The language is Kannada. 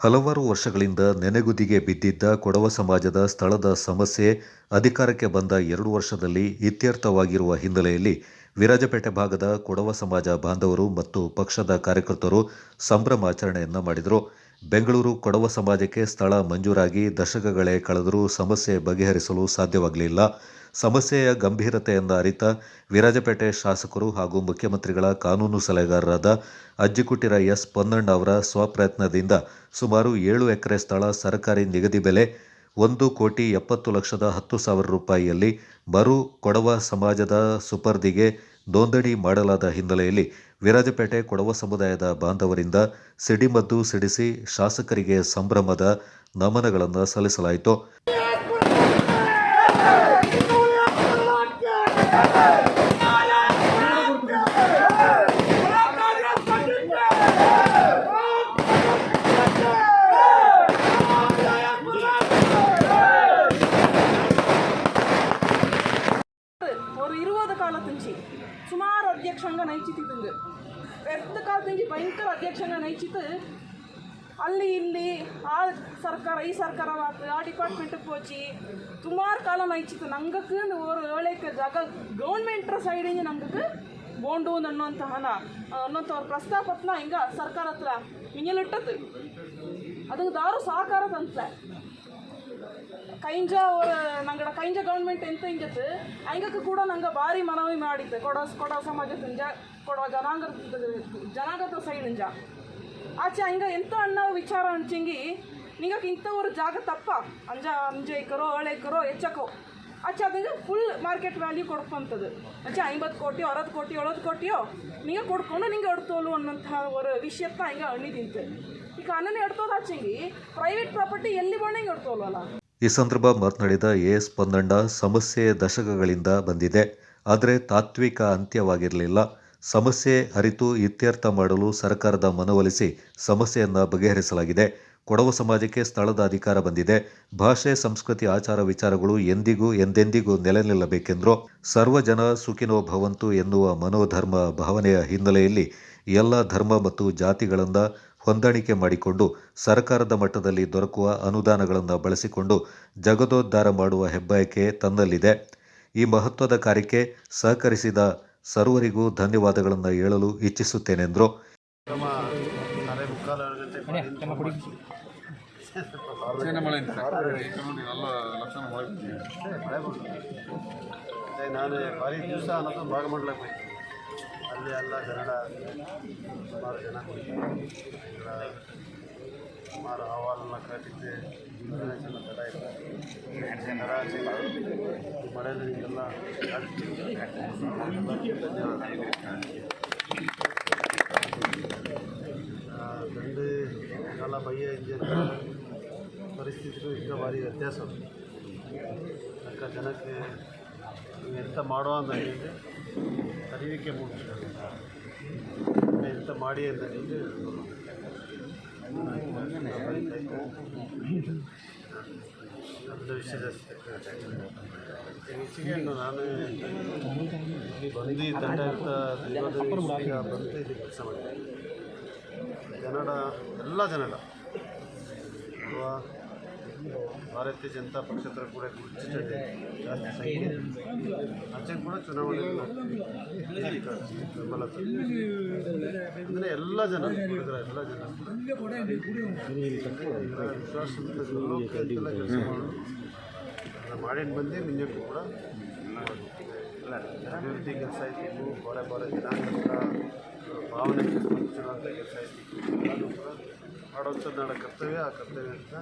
ಹಲವಾರು ವರ್ಷಗಳಿಂದ ನೆನೆಗುದಿಗೆ ಬಿದ್ದಿದ್ದ ಕೊಡವ ಸಮಾಜದ ಸ್ಥಳದ ಸಮಸ್ಯೆ ಅಧಿಕಾರಕ್ಕೆ ಬಂದ ಎರಡು ವರ್ಷದಲ್ಲಿ ಇತ್ಯರ್ಥವಾಗಿರುವ ಹಿನ್ನೆಲೆಯಲ್ಲಿ ವಿರಾಜಪೇಟೆ ಭಾಗದ ಕೊಡವ ಸಮಾಜ ಬಾಂಧವರು ಮತ್ತು ಪಕ್ಷದ ಕಾರ್ಯಕರ್ತರು ಸಂಭ್ರಮಾಚರಣೆಯನ್ನು ಮಾಡಿದರು. ಬೆಂಗಳೂರು ಕೊಡವ ಸಮಾಜಕ್ಕೆ ಸ್ಥಳ ಮಂಜೂರಾಗಿ ದಶಕಗಳೇ ಕಳೆದರೂ ಸಮಸ್ಯೆ ಬಗೆಹರಿಸಲು ಸಾಧ್ಯವಾಗಲಿಲ್ಲ. ಸಮಸ್ಯೆಯ ಗಂಭೀರತೆಯಿಂದ ಅರಿತ ವಿರಾಜಪೇಟೆ ಶಾಸಕರು ಹಾಗೂ ಮುಖ್ಯಮಂತ್ರಿಗಳ ಕಾನೂನು ಸಲಹೆಗಾರರಾದ ಅಜ್ಜಿಕುಟ್ಟಿರ ಎಸ್ ಪೊನ್ನಣ್ಣ ಅವರ ಸ್ವಪ್ರಯತ್ನದಿಂದ ಸುಮಾರು ಏಳು ಎಕರೆ ಸ್ಥಳ ಸರ್ಕಾರಿ ನಿಗದಿ ಬೆಲೆ ಒಂದು ಕೋಟಿ ಎಪ್ಪತ್ತು ಲಕ್ಷದ ಹತ್ತು ಸಾವಿರ ರೂಪಾಯಿಯಲ್ಲಿ ಬರು ಕೊಡವ ಸಮಾಜದ ಸುಪರ್ದಿಗೆ ನೋಂದಣಿ ಮಾಡಲಾದ ಹಿನ್ನೆಲೆಯಲ್ಲಿ ವಿರಾಜಪೇಟೆ ಕೊಡವ ಸಮುದಾಯದ ಬಾಂಧವರಿಂದ ಸಿಡಿಮದ್ದು ಸಿಡಿಸಿ ಶಾಸಕರಿಗೆ ಸಂಭ್ರಮದ ನಮನಗಳನ್ನು ಸಲ್ಲಿಸಲಾಯಿತು. ಸುಮಾರು ಅಧ್ಯಕ್ಷಂಗ ನೈಚಿತಿದ್ದಂಗೆ ಎರ್ತ ಕಾಲದಿಂದ ಭಯಂಕರ ಅಧ್ಯಕ್ಷಂಗ ನೈಚಿತ್ತು ಅಲ್ಲಿ ಇಲ್ಲಿ ಆ ಸರ್ಕಾರ, ಈ ಸರ್ಕಾರ ಆ ಡಿಪಾರ್ಟ್ಮೆಂಟಿಗೆ ಹೋಗಿ ಸುಮಾರು ಕಾಲ ನಂಗಕ್ಕೆ ஒரு ಹೇಳಕ್ಕೆ ಜಾಗ ಗೌರ್ಮೆಂಟ್ರ ಸೈಡಿಂದ ನಮಗೆ ಬೋಂಡು ಅನ್ನುವಂಥ ಹಣ ಅನ್ನೋಂಥ ಅವ್ರ ಪ್ರಸ್ತಾಪತ್ನ ಹಿಂಗ ಸರ್ಕಾರ ಹತ್ರ ಮಿಂಗಲಿಟ್ಟದ್ದು ಅದಕ್ಕೆ ದಾರು ಸಹಕಾರ ತಂತ್ಲೆ. ಕೈಂಜ ಅವ್ರ ನಂಗಡ ಕೈಂಜ ಗೌರ್ಮೆಂಟ್ ಎಂತ ಹಿಂಗತ್ತು ಹಂಗಕ್ಕೆ ಕೂಡ ನಂಗೆ ಭಾರಿ ಮನವಿ ಮಾಡಿದ್ದೆ. ಕೊಡ ಕೊಡ ಸಮಾಜದಿಂದ ಕೊಡ ಜನಾಂಗದ ಜನಾಂಗದ ಸೈಡಿಂದ ಆಚೆ, ಹಂಗ ಎಂತ ಅಣ್ಣ ವಿಚಾರ ಅಂಚಿಂಗಿ ನಿಂಗಕ್ಕೆ ಇಂಥವ್ರ ಜಾಗ ತಪ್ಪ. ಅಂಜ ಅಂಜ ಏಕರೋ ಏಳು ಏಕರೋ ಹೆಚ್ಚಕೋ ಆಚೆ, ಅದಂಗೆ ಫುಲ್ ಮಾರ್ಕೆಟ್ ವ್ಯಾಲ್ಯೂ ಕೊಡ್ಕೊಂತದ್ದು. ಆಚೆ, ಐಂಬತ್ತು ಕೋಟಿ ಅರವತ್ತು ಕೋಟಿ ಏಳತ್ತು ಕೋಟಿಯೋ, ನಿಂಗೆ ಕೊಡ್ಕೊಂಡು ನಿಂಗೆ ಎಡ್ತೋಲು ಅನ್ನೋಂಥ ಒಂದು ವಿಷಯತ್ತ ಹಿಂಗೆ ಅಣ್ಣಿದಿಂತು ಈಗ ಅನ್ನನೇ ಎಡ್ತೋದು ಆಚೆಂಗಿ ಪ್ರೈವೇಟ್ ಪ್ರಾಪರ್ಟಿ ಎಲ್ಲಿ ಬಣ್ಣ ಹಿಂಗೆ ಎಡ್ತೋಲ್ವಲ್ಲ ಈ ಸಂದರ್ಭ ಮಾತನಾಡಿದ ಎ ಎಸ್ ಪಂದಂಡ ಸಮಸ್ಯೆ ದಶಕಗಳಿಂದ ಬಂದಿದೆ. ಆದರೆ ತಾತ್ವಿಕ ಅಂತ್ಯವಾಗಿರಲಿಲ್ಲ. ಸಮಸ್ಯೆ ಅರಿತು ಇತ್ಯರ್ಥ ಮಾಡಲು ಸರ್ಕಾರದ ಮನವೊಲಿಸಿ ಸಮಸ್ಯೆಯನ್ನು ಬಗೆಹರಿಸಲಾಗಿದೆ. ಕೊಡವ ಸಮಾಜಕ್ಕೆ ಸ್ಥಳದ ಅಧಿಕಾರ ಬಂದಿದೆ. ಭಾಷೆ, ಸಂಸ್ಕೃತಿ, ಆಚಾರ ವಿಚಾರಗಳು ಎಂದಿಗೂ ಎಂದೆಂದಿಗೂ ನೆಲೆ ನಿಲ್ಲಬೇಕೆಂದರು ಸರ್ವ ಜನ ಸುಖಿನೋ ಭವಂತು ಎನ್ನುವ ಮನೋಧರ್ಮ ಭಾವನೆಯ ಹಿನ್ನೆಲೆಯಲ್ಲಿ ಎಲ್ಲ ಧರ್ಮ ಮತ್ತು ಜಾತಿಗಳನ್ನು ಹೊಂದಾಣಿಕೆ ಮಾಡಿಕೊಂಡು ಸರ್ಕಾರದ ಮಟ್ಟದಲ್ಲಿ ದೊರಕುವ ಅನುದಾನಗಳನ್ನು ಬಳಸಿಕೊಂಡು ಜಗದೋದ್ಧಾರ ಮಾಡುವ ಹೆಬ್ಬಯಕೆ ತನ್ನಲ್ಲಿದೆ. ಈ ಮಹತ್ವದ ಕಾರ್ಯಕ್ಕೆ ಸಹಕರಿಸಿದ ಸರ್ವರಿಗೂ ಧನ್ಯವಾದಗಳನ್ನು ಹೇಳಲು ಇಚ್ಛಿಸುತ್ತೇನೆಂದರು. ನಾನು ಭಾರಿ ದಿವಸ ಅನ್ನೋದು ಭಾಗಮಂಡಲಕ್ಕೆ ಹೋಯ್ತು. ಅಲ್ಲಿ ಎಲ್ಲ ಕನ್ನಡ ಸುಮಾರು ಜನ ಸುಮಾರು ಅಹವಾಲನ್ನ ಕೇಳಿದ್ದೆ ಆಚೆ ಈ ಮಳೆಯಲ್ಲಿ ನಿಮಗೆಲ್ಲ ದಂಡು ಕಾಲ ಬಯ್ಯ ಇಂಜಿನ ಪರಿಸ್ಥಿತಿಗೂ ಈಗ ಭಾರಿ ವ್ಯತ್ಯಾಸ ಅಕ್ಕ ಜನಕ್ಕೆ ಎಂತ ಮಾಡುವ ಅಂತ ಹೇಳಿದರೆ ಅರಿವಿಕೆ ಮೂಡಿಸ್ತಾರೆ ಎಂತ ಮಾಡಿ ಅಂತ ಹೇಳಿದ್ರೆ ವಿಷಯದ ಹೆಚ್ಚಿಗೆ ನಾನು ಕೆಲಸ ಮಾಡಿದೆ ಕನ್ನಡ ಎಲ್ಲ ಜನಡ ಅಥವಾ ಭಾರತೀಯ ಜನತಾ ಪಕ್ಷದ ಕೂಡ ಜಾಸ್ತಿ ಸಂಖ್ಯೆ ಆಚೆ ಕೂಡ ಚುನಾವಣೆ ಬೆಂಬಲ ಅಂದರೆ ಎಲ್ಲ ಜನ ಎಲ್ಲ ಜನ. ವಿಶ್ವಾಸದಿಂದ ಮಾಡಿನ ಬಂದು ನಿಜಕ್ಕೂ ಕೂಡ ಅಭಿವೃದ್ಧಿ ಕೆಲಸ ಆಯ್ತು ಬೇರೆ ಬೇರೆ ಜನಾಂಗದ ಭಾವನೆ ಕೆಲಸ ಅದು ಕೂಡ ಮಾಡುವಂಥದ್ದು ನಾಡ ಕರ್ತವ್ಯ ಆ ಕರ್ತವ್ಯ ಅಂತ